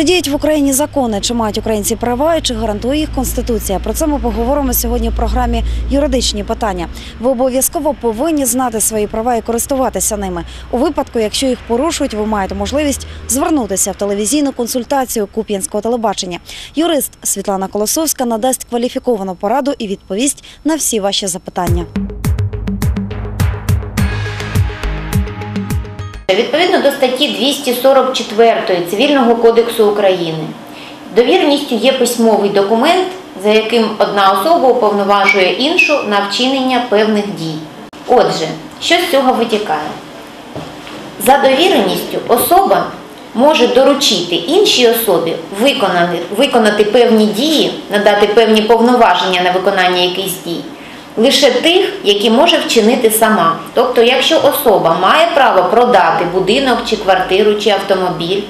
Чи діють в Україні закони, чи мають українці права і чи гарантує їх конституція? Про це ми поговоримо сьогодні в програмі Юридичні питання. Ви обов'язково повинні знати свої права і користуватися ними. У випадку, якщо їх порушують, ви маєте можливість звернутися в телевізійну консультацію Куп'янського телебачення. Юрист Світлана Колосовська надасть кваліфіковану пораду і відповість на всі ваші запитання. Відповідно до статті 244 Цивільного кодексу України, довіреністю є письмовий документ, за яким одна особа уповноважує іншу на вчинення певних дій. Отже, що з цього витікає? За довіреністю особа може доручити іншій особі виконати, виконати певні дії, надати певні повноваження на виконання якихось дій, лише тих, які може вчинити сама. Тобто, якщо особа має право продати будинок чи квартиру чи автомобіль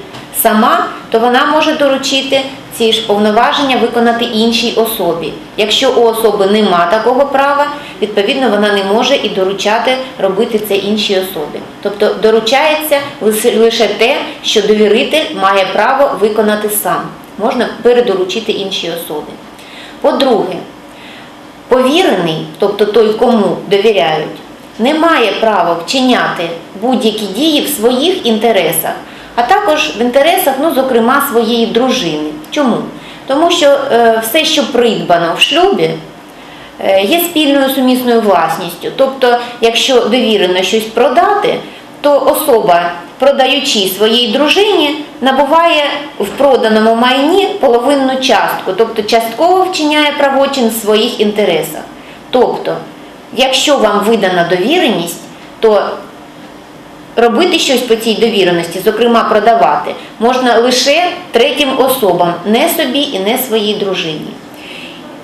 сама, то вона може доручити ці ж повноваження виконати іншій особі. Якщо у особи нема такого права, відповідно вона не може і доручати робити це іншій особі. Тобто доручається лише- те, що довіритель має право виконати сам. Можна передоручити іншій особі. По-друге, повірений, тобто той, кому довіряють, не має права вчиняти будь-які дії в своїх інтересах, а також в інтересах, ну, зокрема, своєї дружини. Чому? Тому що е, все, що придбано в шлюбі, е, є спільною сумісною власністю. Тобто, якщо довірено щось продати, то особа, продаючи своїй дружині, набуває в проданому майні половинну частку, тобто частково вчиняє правочин в своїх інтересах. Тобто, якщо вам видана довіреність, то робити щось по цій довіреності, зокрема продавати, можна лише третім особам, не собі і не своїй дружині.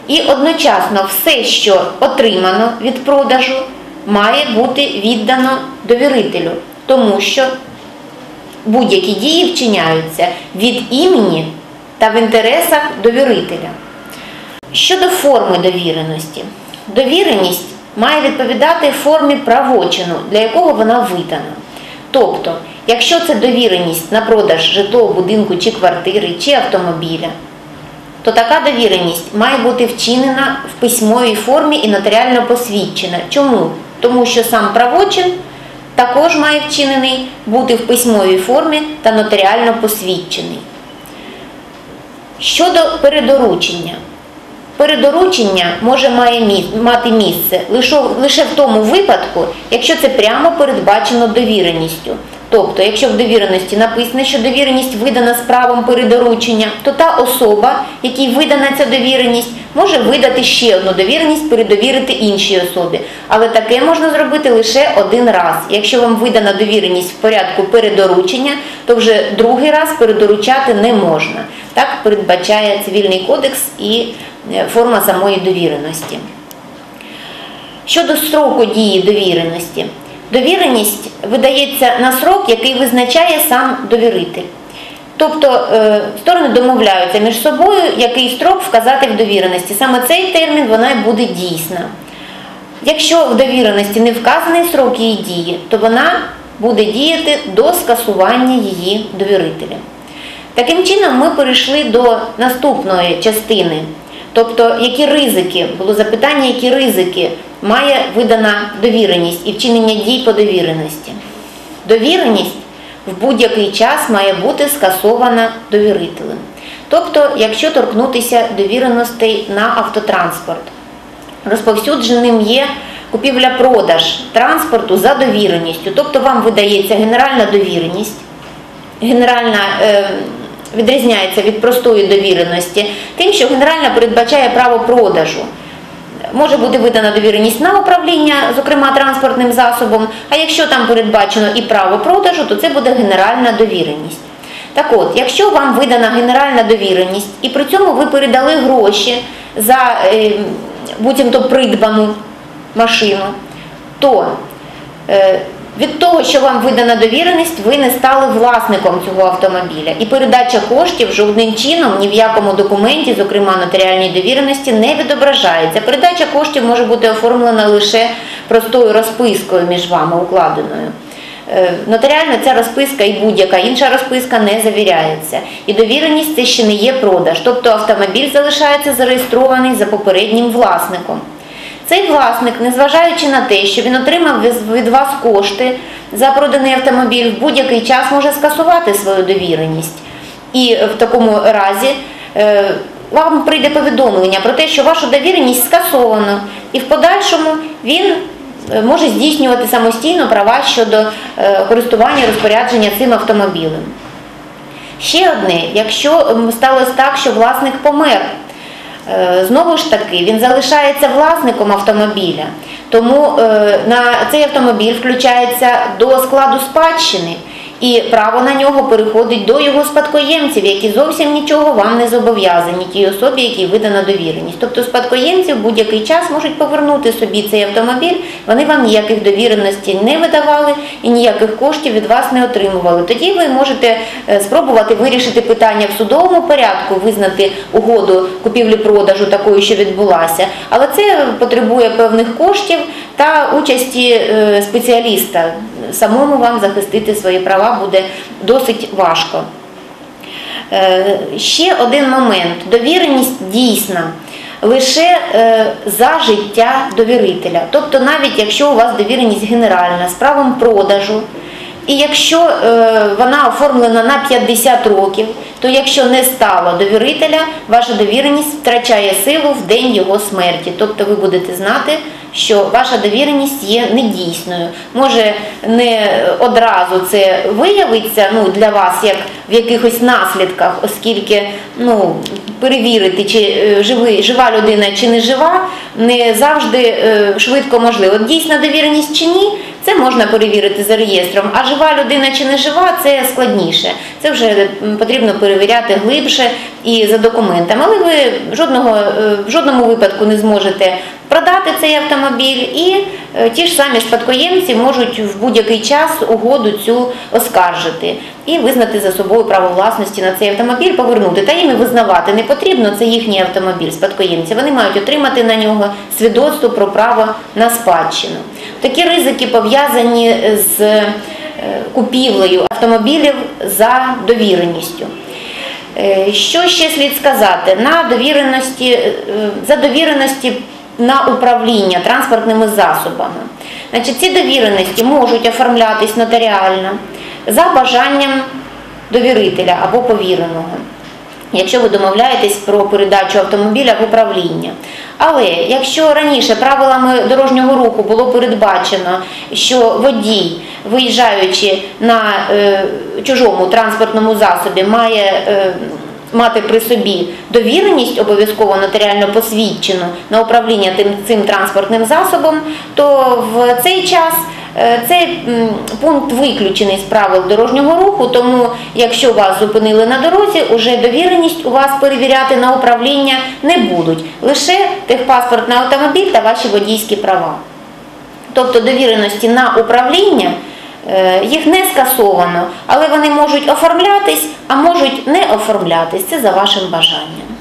І одночасно все, що отримано від продажу, має бути віддано довірителю, тому що будь-які дії вчиняються від імені та в інтересах довірителя. Щодо форми довіреності, довіреність має відповідати формі правочину, для якого вона видана. Тобто, якщо це довіреність на продаж житлового будинку чи квартири, чи автомобіля, то така довіреність має бути вчинена в письмовій формі і нотаріально посвідчена. Чому? Тому що сам правочин також має вчинений бути в письмовій формі та нотаріально посвідчений. Щодо передоручення. Передоручення може мати місце лише, в тому випадку, якщо це прямо передбачено довіреністю. Тобто, якщо в довіреності написано, що довіреність видана з правом передоручення, то та особа, якій видана ця довіреність, може видати ще одну довіреність, передовірити іншій особі. Але таке можна зробити лише один раз. Якщо вам видана довіреність в порядку передоручення, то вже другий раз передоручати не можна. Так передбачає цивільний кодекс і е, форма самої довіреності. Щодо строку дії довіреності, довіреність видається на срок, який визначає сам довіритель. Тобто е, сторони домовляються між собою, який строк вказати в довіреності. Саме цей термін вона й буде дійсна. Якщо в довіреності не вказаний срок її дії, то вона буде діяти до скасування її довірителя. Таким чином, ми перейшли до наступної частини. Тобто, які ризики, було запитання, які ризики має видана довіреність і вчинення дій по довіреності. Довіреність в будь-який час має бути скасована довірителем. Тобто, якщо торкнутися довіреностей на автотранспорт, розповсюдженим є купівля-продаж транспорту за довіреністю. Тобто вам видається генеральна довіреність, генеральна е, відрізняється від простої довіреності, тим, що генеральна передбачає право продажу. Може бути видана довіреність на управління, зокрема транспортним засобом, а якщо там передбачено і право продажу, то це буде генеральна довіреність. Так от, якщо вам видана генеральна довіреність і при цьому ви передали гроші за е, буцімто придбану машину, то е, від того, що вам видана довіреність, ви не стали власником цього автомобіля. І передача коштів жодним чином ні в якому документі, зокрема нотаріальній довіреності, не відображається. Передача коштів може бути оформлена лише простою розпискою між вами укладеною. Е, Нотаріально ця розписка і будь-яка інша розписка не завіряється. І довіреність це ще не є продаж, тобто автомобіль залишається зареєстрований за попереднім власником. Цей власник, незважаючи на те, що він отримав від- вас кошти за проданий автомобіль, в будь-який час може скасувати свою довіреність. І в такому разі е, вам прийде повідомлення про те, що вашу довіреність скасовано, і в подальшому він е, може здійснювати самостійно права щодо е, користування розпорядження цим автомобілем. Ще одне, якщо сталося так, що власник помер, знову ж таки, він залишається власником автомобіля, тому е, на цей автомобіль включається до складу спадщини. І право на нього переходить до його спадкоємців, які зовсім нічого вам не зобов'язані, тій особі, якій видана довіреність. Тобто спадкоємці в будь-який час можуть повернути собі цей автомобіль, вони вам ніяких довіреностей не видавали і ніяких коштів від вас не отримували. Тоді ви можете е, спробувати вирішити питання в судовому порядку, визнати угоду купівлі-продажу такою, що відбулася. Але це потребує певних коштів та участі е, спеціаліста. Самому вам захистити свої права буде досить важко. Е, Ще один момент. Довіреність дійсна лише е, за життя довірителя. Тобто, навіть якщо у вас довіреність генеральна з правом продажу, і якщо вона оформлена на 50 років, то якщо не стало довірителя, ваша довіреність втрачає силу в день його смерті. Тобто ви будете знати, що ваша довіреність є недійсною. Може, не одразу це виявиться ну, для вас як в якихось наслідках, оскільки ну, перевірити, чи е, живий, жива людина чи не жива, не завжди е, швидко можливо. Дійсна довіреність чи ні, це можна перевірити за реєстром, а жива людина чи не жива, це складніше. Це вже потрібно перевіряти глибше і за документами. Але ви жодного, е, в жодному випадку не зможете продати цей автомобіль, і е, ті ж самі спадкоємці можуть в будь-який час угоду цю оскаржити і визнати за собою право власності на цей автомобіль, повернути. Та їм і визнавати не потрібно, це їхній автомобіль, спадкоємці. Вони мають отримати на нього свідоцтво про право на спадщину. Такі ризики пов'язані з е, купівлею автомобілів за довіреністю. Е, Що ще слід сказати? На довіреності, за довіреності на управління транспортними засобами. Значить, ці довіреності можуть оформлятись нотаріально за бажанням довірителя або повіреного, якщо ви домовляєтесь про передачу автомобіля в управління. Але якщо раніше правилами дорожнього руху було передбачено, що водій, виїжджаючи на е, чужому транспортному засобі, має е, мати при собі довіреність обов'язково нотаріально посвідчену на управління тим цим транспортним засобом, то в цей час е, цей пункт виключений з правил дорожнього руху, тому якщо вас зупинили на дорозі, уже довіреність у вас перевіряти на управління не будуть. Лише техпаспорт на автомобіль та ваші водійські права. Тобто довіреності на управління їх не скасовано, але вони можуть оформлятись, а можуть не оформлятись. Це за вашим бажанням.